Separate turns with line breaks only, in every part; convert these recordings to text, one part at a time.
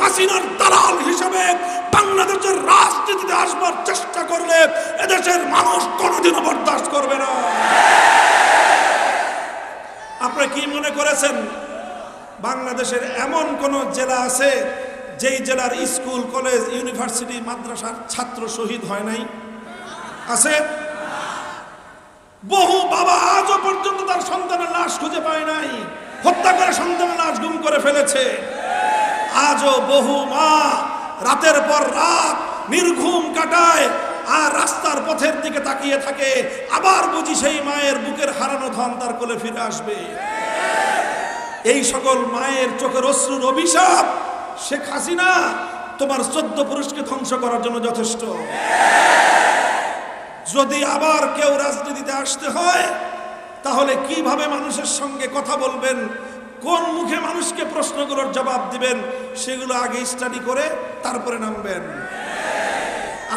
হাসিনার দালাল হিসেবে বাংলাদেশের রাজনীতিতে আসবার চেষ্টা করলে এদেশের মানুষ কোনোদিনও বরদাস্ত করবে না। আপনারা কি মনে করেছেন, বাংলাদেশের এমন কোন জেলা আছে যেই জেলার স্কুল, কলেজ, ইউনিভার্সিটি, মাদ্রাসার ছাত্র শহীদ হয় নাই? আছে? বহু বাবা আজও পর্যন্ত তার সন্তানের লাশ খুঁজে পায় নাই। হত্যা করে সন্তানের লাশ গুম করে ফেলেছে। আজও বহু মা রাতের পর রাত নির্ঘুম কাটায় আর রাস্তার পথের দিকে তাকিয়ে থাকে, আবার বুঝি সেই মায়ের বুকের হারানো ধন তার কোলে ফিরে আসবে। এই সকল মায়ের চোখের অশ্রুর অভিশাপ শেখ হাসিনা তোমার চোদ্দ পুরুষকে ধ্বংস করার জন্য যথেষ্ট। যদি আবার কেউ রাজনীতিতে আসতে হয়, তাহলে কীভাবে মানুষের সঙ্গে কথা বলবেন কোন মুখে মানুষকে প্রশ্নগুলোর জবাব দিবেন, সেগুলো আগে স্টাডি করে তারপরে নামবেন।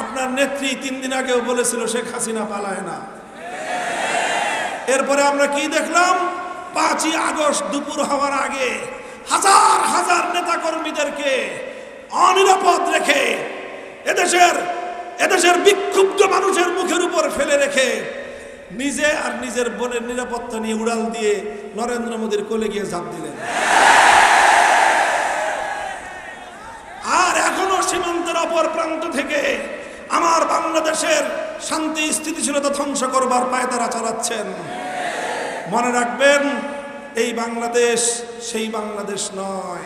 আপনার নেত্রী তিন দিন আগেও বলেছিল, শেখ হাসিনা পালায় না। এরপরে আমরা কি দেখলাম? পাঁচই আগস্ট দুপুর হওয়ার আগে হাজার হাজার নেতা কর্মীদেরকে অনিরাপদ রেখে এদেশের এদেশের বিক্ষুব্ধ মানুষের মুখের উপর ফেলে রেখে নিজে আর নিজের বোনের নিরাপত্তা নিয়ে উড়াল দিয়ে নরেন্দ্র মোদীর কোলে গিয়ে ঝাঁপ দিলেন। আর এখনও সীমান্তের অপর প্রান্ত থেকে আমার বাংলাদেশের শান্তি, স্থিতিশীলতা ধ্বংস করবার পায় তারা চালাচ্ছেন। মনে রাখবেন, এই বাংলাদেশ সেই বাংলাদেশ নয়।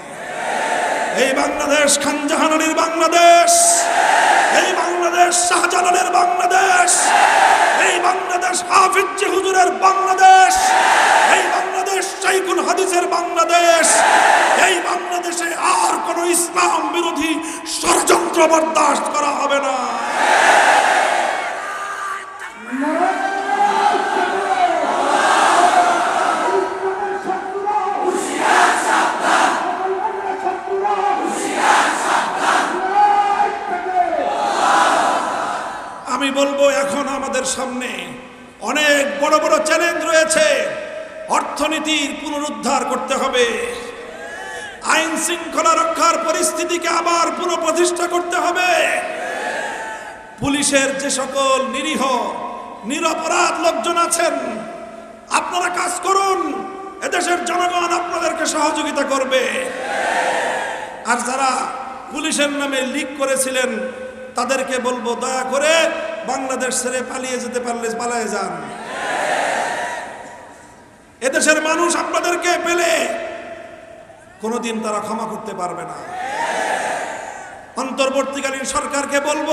এই বাংলাদেশ খানজাহানের বাংলাদেশ। এই বাংলাদেশ শাহজালালের বাংলাদেশ। এই বাংলাদেশ হাফিজ হুজুরের বাংলাদেশ। এই বাংলাদেশ শাইখুল হাদিসের বাংলাদেশ। এই বাংলাদেশে আর কোন ইসলাম বিরোধী ষড়যন্ত্র বরদাস্ত করা হবে না। আমি বলব, এখন আমাদের সামনে অনেক বড় বড় চ্যালেঞ্জ রয়েছে। অর্থনীতির পুনরুদ্ধার করতে হবে। আইন শৃঙ্খলা রক্ষার পরিস্থিতিকে আবার পুনঃপ্রতিষ্ঠা করতে হবে। পুলিশের যে সকল নিরীহ, নিরপরাধ লোকজন আছেন, আপনারা কাজ করুন, এদেশের জনগণ আপনাদেরকে সহযোগিতা করবে। আর যারা পুলিশের নামে লিক করেছিলেন, তাদেরকে বলব, দয়া করে বাংলাদেশ ছেড়ে পালিয়ে যেতে পারলে পালায় যান। এদেশের মানুষ আপনাদেরকে পেলে কোনোদিন তারা ক্ষমা করতে পারবে না। অন্তর্বর্তীকালীন সরকারকে বলব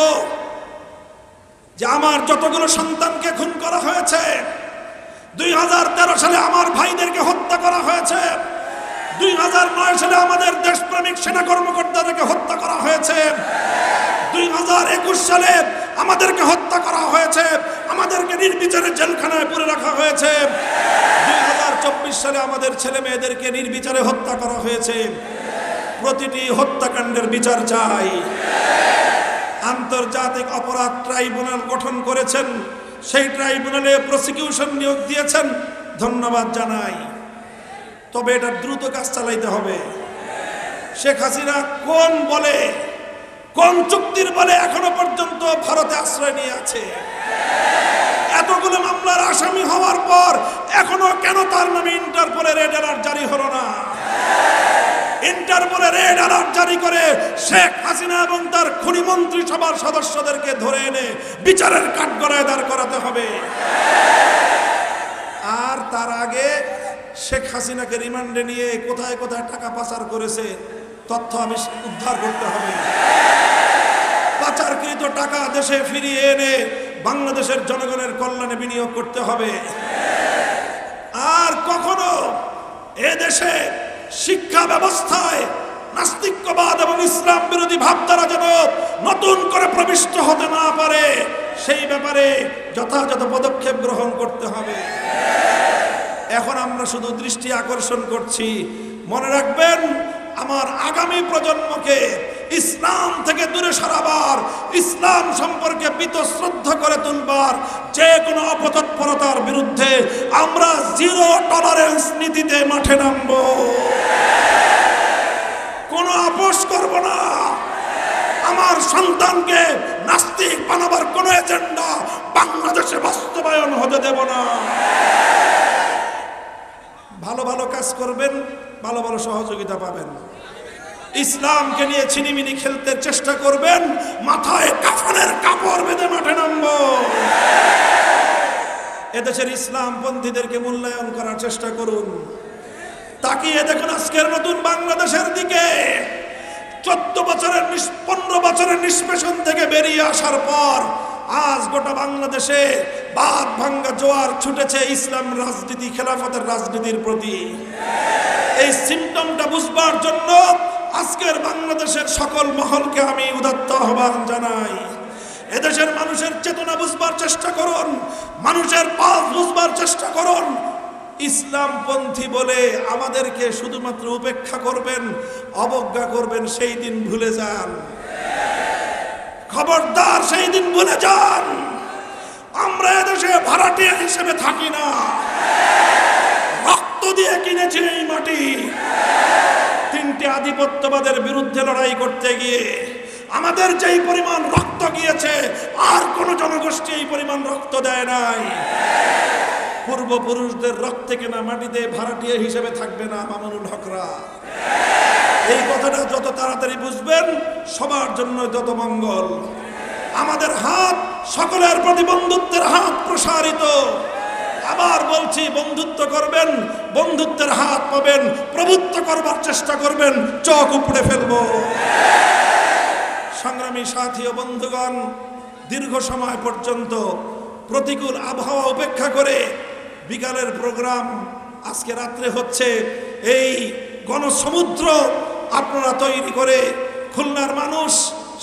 যে আমার যতগুলো সন্তানকে খুন করা হয়েছে, দুই হাজার তেরো সালে আমার ভাইদেরকে হত্যা করা হয়েছে, দুই হাজার নয় সালে আমাদের দেশপ্রেমিক সেনা কর্মকর্তাদেরকে হত্যা করা হয়েছে, দুই হাজার একুশ সালে আমাদেরকে হত্যা করা হয়েছে, আমাদেরকে নির্বিচারে জেলখানায় পুরে রাখা হয়েছে সালে আমাদের ছেলে মেয়েদেরকে নির্বিচারে হত্যা করা হয়েছে। প্রতিটি হত্যাকাণ্ডের বিচার চাই। আন্তর্জাতিক অপরাধ ট্রাইব্যুনাল গঠন করেছেন। সেই ট্রাইব্যুনালে প্রসিকিউশন নিয়োগ দিয়েছেন। ধন্যবাদ জানাই। তবে এটা দ্রুত কাজ চালাইতে হবে। শেখ হাসিনা কোন বলে, কোন চুক্তির বলে এখনও পর্যন্ত ভারতে আশ্রয় নিয়ে আছে? এতগুলো মামলার আসামি হওয়ার পর এখনও কেন তার নামে ইন্টারপোলে রেড অ্যালার্ট জারি হলো না? ইন্টারপোলে রেড অ্যালার্ট জারি করে শেখ হাসিনা এবং তার খুনি মন্ত্রী সভার সদস্যদেরকে ধরে এনে বিচারের কাঠগড়ায় দাঁড় করাতে হবে। আর তার আগে শেখ হাসিনাকে রিমান্ডে নিয়ে কোথায় কোথায় টাকা পাচার করেছে, তথ্য আমি উদ্ধার করতে হবে। পাচারকৃত টাকা দেশে ফিরিয়ে এনে বাংলাদেশের জনগণের কল্যাণে বিনিয়োগ করতে হবে। আর কখনো এ দেশে শিক্ষা ব্যবস্থায় নাস্তিক্যবাদ এবং ইসলাম বিরোধী ভাবধারা যেন নতুন করে প্রবিষ্ট হতে না পারে, সেই ব্যাপারে যথাযথ পদক্ষেপ গ্রহণ করতে হবে। এখন আমরা শুধু দৃষ্টি আকর্ষণ করছি। মনে রাখবেন, আমার আগামী প্রজন্মকে ইসলাম থেকে দূরে সরাবার, ইসলাম সম্পর্কে শ্রদ্ধা করে তুলবার যে কোনো অপতৎপরতার বিরুদ্ধে আমরা জিরো টলারেন্স নীতিতে মাঠে নামবো। কোনো আপোষ করব না। আমার সন্তানকে নাস্তিক বানাবার কোন এজেন্ডা বাংলাদেশে বাস্তবায়ন হতে দেব না। ভালো ভালো কাজ করবেন, ভালো ভালো সহযোগিতা পাবেন। ইসলামকে নিয়ে ছিনিমিনি খেলতে চেষ্টা করবেন, মাথায় কাফনের কাপড় বেঁধে মাঠে নামবো। এদেশের ইসলাম পন্থীদেরকে মূল্যায়ন করার চেষ্টা করুন। তাকিয়ে দেখুন আজকের নতুন বাংলাদেশের দিকে। চোদ্দ বছরের পনেরো বছরের নিষ্পেষণ থেকে বেরিয়ে আসার পর আজ গোটা বাংলাদেশে বাদ ভাঙ্গা জোয়ার ছুটেছে ইসলাম রাজনীতি, খেলাফতের রাজনীতির প্রতি। এই সিমটমটা বুঝবার জন্য আজকের বাংলাদেশের সকল মহলকে আমি উদাত্ত আহ্বান জানাই। এদেশের মানুষের চেতনা বুঝবার চেষ্টা করুন, মানুষের পাপ বুঝবার চেষ্টা করুন। ইসলামপন্থী বলে আমাদেরকে শুধুমাত্র উপেক্ষা করবেন, অবজ্ঞা করবেন, সেই দিন ভুলে যান। খবরদার সেই দিন ভুলে যান। আমরা এদেশে ভাড়াটিয়া হিসেবে থাকি না। রক্ত দিয়ে কিনেছি এই মাটি। তিনটে আধিপত্যবাদের বিরুদ্ধে লড়াই করতে গিয়ে আমাদের যেই পরিমাণ রক্ত গিয়েছে, আর কোন জনগোষ্ঠী এই পরিমাণ রক্ত দেয় নাই। পূর্বপুরুষদের রক্তে কেনা মাটিতে ভাড়াটিয়া হিসেবে থাকবে না মামুনুল হকরা। এই কথাটা যত তাড়াতাড়ি বুঝবেন, সবার জন্য যত মঙ্গল। আমাদের হাত সকলের প্রতি বন্ধুত্বের হাত প্রসারিত। আবার বলছি, বন্ধুত্ব করবেন, বন্ধুত্বের হাত পাবেন, প্রভুত্ব করবার চেষ্টা করবেন, চোখ উপড়ে ফেলব। সংগ্রামী সাথী ও বন্ধুগণ, দীর্ঘ সময় পর্যন্ত প্রতিকূল আবহাওয়া উপেক্ষা করে বিকালের প্রোগ্রাম আজকে রাত্রে হচ্ছে। এই গণসমুদ্র আপনারা তৈরি করে খুলনার মানুষ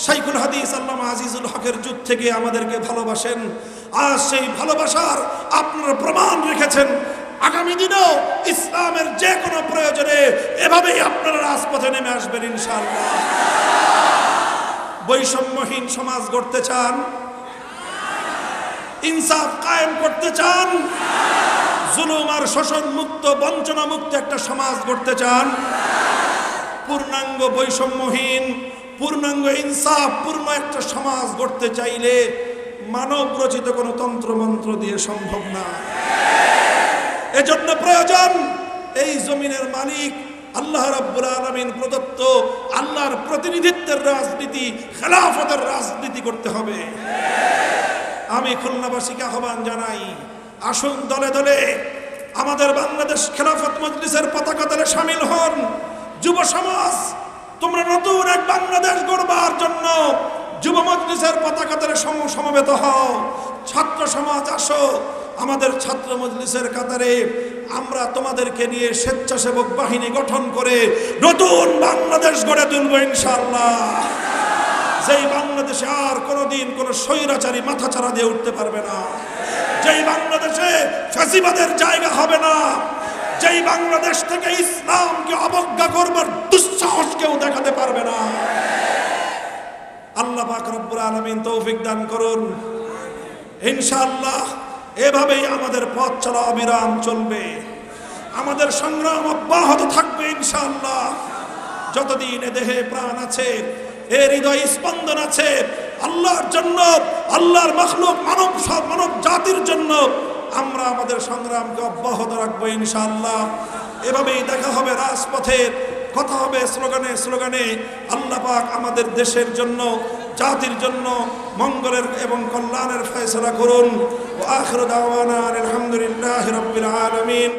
সাইকুল হাদিস আল্লামা আজিজুল হকের যুগ থেকে আমাদেরকে ভালোবাসেন। আজ সেই ভালোবাসার আপনারা প্রমাণ রেখেছেন। আগামী দিনেও ইসলামের যে কোনো প্রয়োজনে এভাবেই আপনারা রাজপথে নেমে আসবেন ইনশাআল্লাহ। বৈষম্যহীন সমাজ গড়তে চান। ইনসাফ কায়েম করতে চান। জুলুম আর শোষণ মুক্ত, বঞ্চনা মুক্ত একটা সমাজ গড়তে চান। পূর্ণাঙ্গ বৈষম্যহীন, পূর্ণাঙ্গ ইনসাফ, পূর্ণ একটা সমাজ গড়তে চাইলে মানব রচিত কোনো তন্ত্রমন্ত্র দিয়ে সম্ভব না। এজন্য প্রয়োজন এই জমিনের মালিক, আল্লাহ রাব্বুল আলামিন প্রদত্ত আল্লাহর প্রতিনিধিত্বের রাজনীতি, খেলাফতের রাজনীতি করতে হবে। আমি খুলনাবাসীকে আহ্বান জানাই, আসুন দলে দলে আমাদের বাংলাদেশ খেলাফত মজলিসের পতাকা দলে সামিল হন। যুব সমাজ, তোমরা নতুন এক বাংলাদেশ গড়বার জন্য মজলিসের পতাকা সম- সমবেত হও। ছাত্র সমাজ আসো। আমাদের ছাত্র মজলিসের কাতারে আমরা তোমাদেরকে নিয়ে স্বেচ্ছাসেবক বাহিনী গঠন করে নতুন বাংলাদেশ গড়ে তুলব ইনশাআল্লাহ। যেই বাংলাদেশে আর কোনোদিন কোনো স্বৈরাচারী মাথাচাড়া দিয়ে উঠতে পারবে না। যেই বাংলাদেশে ফ্যাসিবাদের জায়গা হবে না। যেই বাংলাদেশ থেকে ইসলামকে অবজ্ঞা করবার দুঃসাহস কেউ দেখাতে পারবে না। আল্লাহ পাক রব্বুল আলামিন তৌফিক দান করুন। ইনশাআল্লাহ এভাবেই আমাদের পথ চলা অবিরাম চলবে। আমাদের সংগ্রাম অব্যাহত থাকবে ইনশাআল্লাহ। যতদিন এ দেহে প্রাণ আছে, এ হৃদয় স্পন্দন আছে, আল্লাহর জন্য, আল্লাহর মখলুক মানব সব মানব জাতির জন্য আমরা আমাদের সংগ্রামকে অব্যাহত রাখব ইনশাআল্লাহ। এভাবেই দেখা হবে রাজপথে। কথা হবে, স্লোগানে স্লোগানে আল্লাহ পাক আমাদের দেশের জন্য, জাতির জন্য মঙ্গলের এবং কল্যাণের ফয়সলা করুন। আলহামদুলিল্লাহ রবিল আলামিন।